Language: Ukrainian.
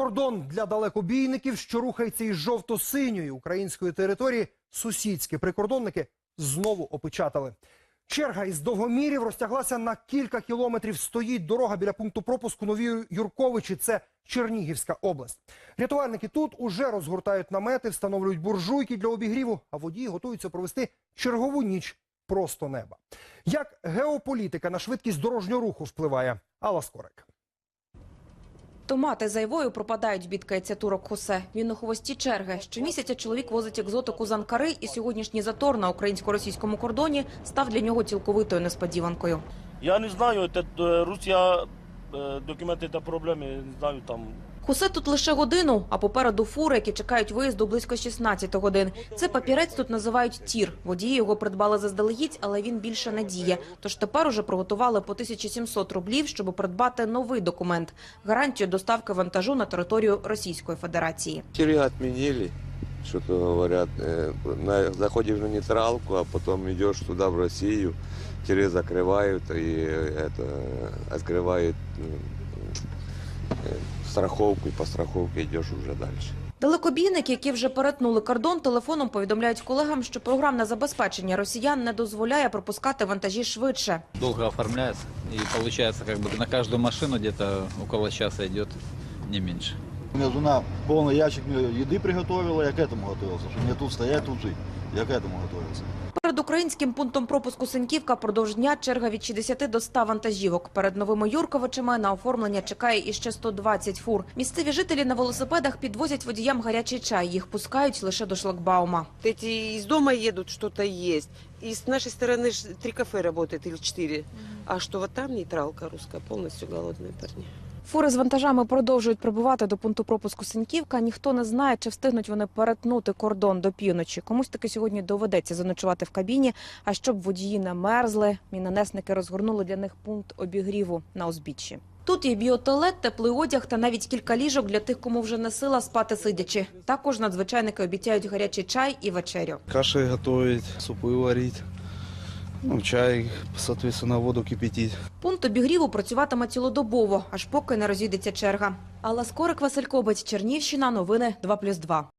Кордон для далекобійників, що рухається із жовто-синьої української території, сусідські прикордонники знову опечатали. Черга із довгомірів розтяглася на кілька кілометрів. Стоїть дорога біля пункту пропуску Нові Юрковичі. Це Чернігівська область. Рятувальники тут уже розгортають намети, встановлюють буржуйки для обігріву, а водії готуються провести чергову ніч просто неба. Як геополітика на швидкість дорожнього руху впливає? Алла Скорик. Томати зайвою пропадають, бідкається турок Хосе. Він у хвості черги. Щомісяця чоловік возить екзотику з Анкари, і сьогоднішній затор на українсько-російському кордоні став для нього цілковитою несподіванкою. Я не знаю, это э, Русія э, документи та проблеми, не знаю там. Хосе тут лише годину, а попереду фури, які чекають виїзду близько 16 годин. Це папірець тут називають тір. Водії його придбали заздалегідь, але він більше не діє. Тож тепер уже приготували по 1700 рублів, щоб придбати новий документ – гарантію доставки вантажу на територію Російської Федерації. Тире отменили, что-то говорят. э, на- Заходишь на нейтралку, а потом идешь туда, в Россию, тире закрывают и э, это открывают м, э, страховку, и по страховке идешь уже дальше. Далекобійники, які вже перетнули кордон, телефоном повідомляють колегам, що програмне забезпечення росіян не дозволяє пропускати вантажі швидше. долго оформляется. И получается, как бы на каждую машину где-то около часа идет не меньше. У меня жена полный ящик мне еды приготовила, я к этому готовился. Что мне тут стоять, тут жить. Я к этому готовился. Перед українським пунктом пропуску Синьківка продовж дня черга від 60 до 100 вантажівок. Перед новими Юрковичами на оформлення чекає іще 120 фур. Місцеві жителі на велосипедах підвозять водіям гарячий чай. Їх пускають лише до шлагбаума. Эти из дома едут, что-то есть. И с нашей стороны ж три кафе работает или четыре. А что вот там нейтралка русская, полностью голодные парни. Фури з вантажами продовжують прибувати до пункту пропуску Синьківка. Ніхто не знає, чи встигнуть вони перетнути кордон до півночі. Комусь таки сьогодні доведеться заночувати в кабіні. А щоб водії не мерзли, мінонесники розгорнули для них пункт обігріву на узбіччі. Тут є біотуалет, теплий одяг та навіть кілька ліжок для тих, кому вже не сила спати сидячи. Також надзвичайники обіцяють гарячий чай і вечерю. Каши готовить, супы варить, ну, чай, соответственно, воду кипятить. Пункт обігріву працюватиме цілодобово, аж поки не розійдеться черга. Алла Скорик, Василь Кобець, Чернівщина. Новини 2+,2.